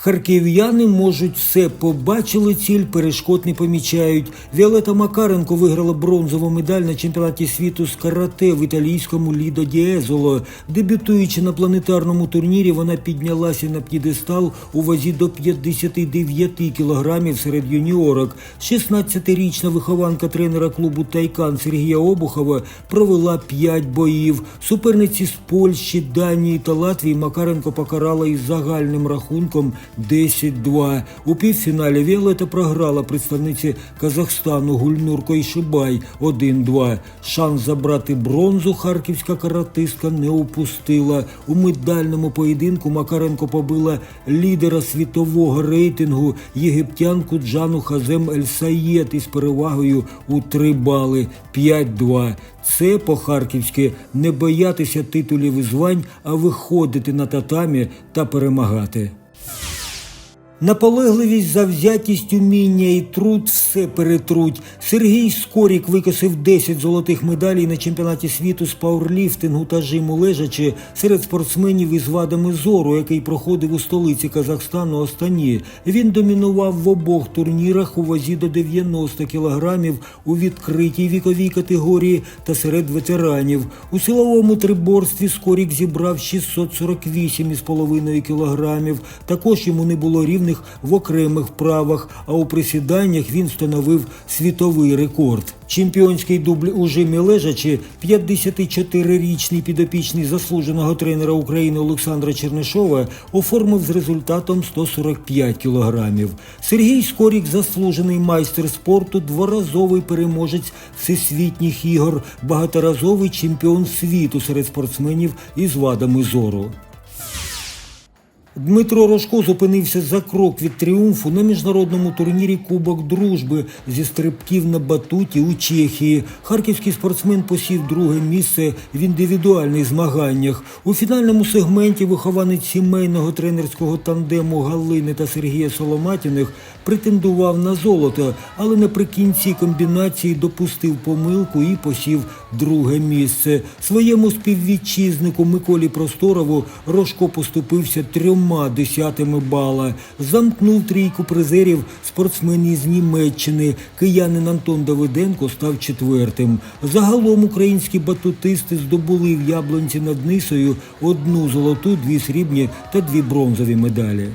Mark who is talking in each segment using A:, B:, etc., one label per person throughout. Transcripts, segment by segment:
A: Харків'яни можуть все побачили ціль, перешкод не помічають. Віолета Макаренко виграла бронзову медаль на чемпіонаті світу з карате в італійському Лідо Дієзоло. Дебютуючи на планетарному турнірі, вона піднялася на п'єдестал у вазі до 59 кілограмів серед юніорок. 16-річна вихованка тренера клубу Тайкан Сергія Обухова провела 5 боїв. Суперниці з Польщі, Данії та Латвії Макаренко покарала із загальним рахунком 10-2. У півфіналі Віолета програла представниці Казахстану Гульнур Койшибай 1-2. Шанс забрати бронзу харківська каратистка не упустила. У медальному поєдинку Макаренко побила лідера світового рейтингу єгиптянку Джану Хазем Ель Саєд із перевагою у 3 бали 5-2. Це по-харківськи не боятися титулів і звань, а виходити на татамі та перемагати. Наполегливість, завзятість, уміння і труд все перетруть. Сергій Скорік викосив 10 золотих медалей на чемпіонаті світу з пауерліфтингу та жиму лежачи серед спортсменів із вадами зору, який проходив у столиці Казахстану Астані. Він домінував в обох турнірах у вазі до 90 кілограмів у відкритій віковій категорії та серед ветеранів. У силовому триборстві Скорік зібрав 648,5 кілограмів. Також йому не було рівних в окремих вправах, а у присіданнях він встановив світовий рекорд. Чемпіонський дубль у жимі лежачи 54-річний підопічний заслуженого тренера України Олександра Чернишова оформив з результатом 145 кілограмів. Сергій Скорік заслужений майстер спорту, дворазовий переможець всесвітніх ігор, багаторазовий чемпіон світу серед спортсменів із вадами зору. Дмитро Рожко зупинився за крок від тріумфу на міжнародному турнірі Кубок Дружби зі стрибків на батуті у Чехії. Харківський спортсмен посів друге місце в індивідуальних змаганнях. У фінальному сегменті вихованець сімейного тренерського тандему Галини та Сергія Соломатіних претендував на золото, але наприкінці комбінації допустив помилку і посів друге місце. Своєму співвітчизнику Миколі Просторову Рожко поступився трьома десятими бала. Замкнув трійку призерів спортсмен із Німеччини. Киянин Антон Давиденко став четвертим. Загалом українські батутисти здобули в Яблонці над Нисою одну золоту, дві срібні та дві бронзові медалі.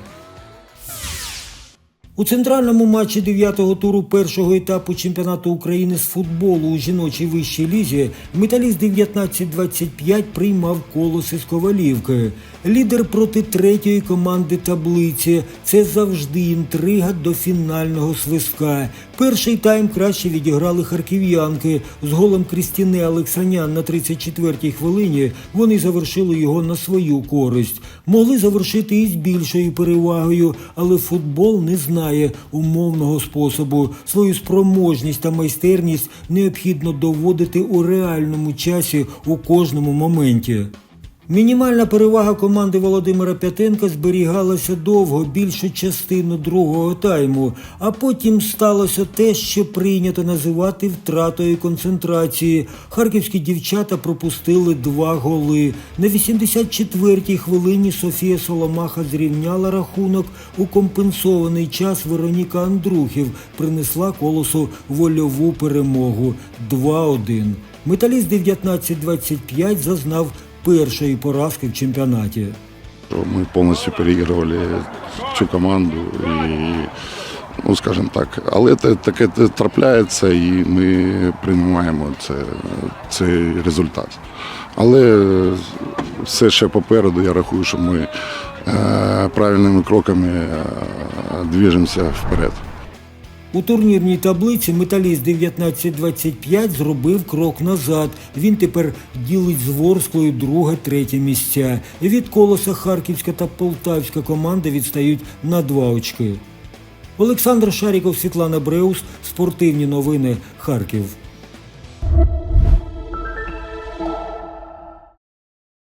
A: У центральному матчі дев'ятого туру першого етапу чемпіонату України з футболу у жіночій вищій лізі металіст 19-25 приймав колоси з Ковалівки. Лідер проти третьої команди таблиці. Це завжди інтрига до фінального свистка. Перший тайм краще відіграли харків'янки. З голом Крістіни Олексанян на 34-й хвилині вони завершили його на свою користь. Могли завершити і з більшою перевагою, але футбол не знає умовного способу. Свою спроможність та майстерність необхідно доводити у реальному часі у кожному моменті. Мінімальна перевага команди Володимира П'ятенка зберігалася довго, більшу частину другого тайму, а потім сталося те, що прийнято називати втратою концентрації. Харківські дівчата пропустили два голи. На 84-й хвилині Софія Соломаха зрівняла рахунок. У компенсований час Вероніка Андрухів принесла колосу вольову перемогу 2-1. Металіст 19-25 зазнав першої поразки в чемпіонаті.
B: Мы полностью переигрывали цю команду. І, ну, скажімо так, але це таке трапляється, і ми приймаємо це, цей результат. Але все ще попереду, я рахую, що ми е, правильними кроками е, движемося вперед.
A: У турнірній таблиці металіст 19-25 зробив крок назад. Він тепер ділить з Ворсклою друге, третє місця. Від колоса Харківська та Полтавська команди відстають на два очки. Олександр Шаріков, Світлана Бреус. Спортивні новини. Харків.